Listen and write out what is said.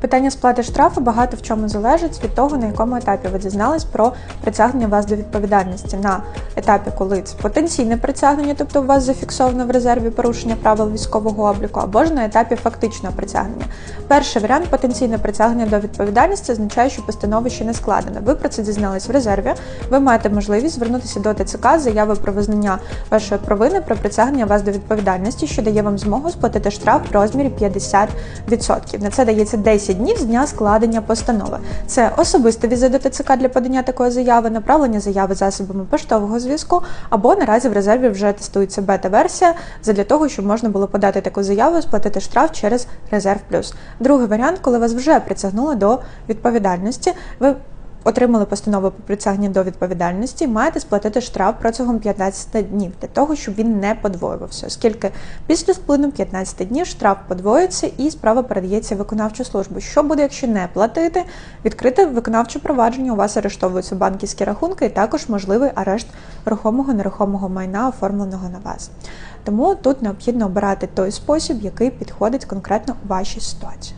Питання сплати штрафу багато в чому залежить від того, на якому етапі ви дізнались про притягнення вас до відповідальності. На етапі, коли це потенційне притягнення, тобто у вас зафіксовано в резерві порушення правил військового обліку, або ж на етапі фактичного притягнення. Перший варіант потенційне притягнення до відповідальності означає, що постанова ще не складена. Ви про це дізнались в резерві. Ви маєте можливість звернутися до ТЦК з заявою про визнання вашої провини про притягнення вас до відповідальності, що дає вам змогу сплатити штраф в розмірі 50%. На це дається 10 днів з дня складення постанови. Це особисто візит до ТЦК для подання такої заяви, направлення заяви засобами поштового зв'язку, або наразі в резерві вже тестується бета-версія для того, щоб можна було подати таку заяву і сплатити штраф через резерв плюс. Другий варіант, коли вас вже притягнули до відповідальності, ви отримали постанову про притягнення до відповідальності, маєте сплатити штраф протягом 15 днів для того, щоб він не подвоювався, оскільки після сплину 15 днів штраф подвоюється і справа передається виконавчу службу. Що буде, якщо не платити? Відкрите виконавче провадження, у вас арештовуються банківські рахунки, і також можливий арешт рухомого нерухомого майна, оформленого на вас. Тому тут необхідно обирати той спосіб, який підходить конкретно вашій ситуації.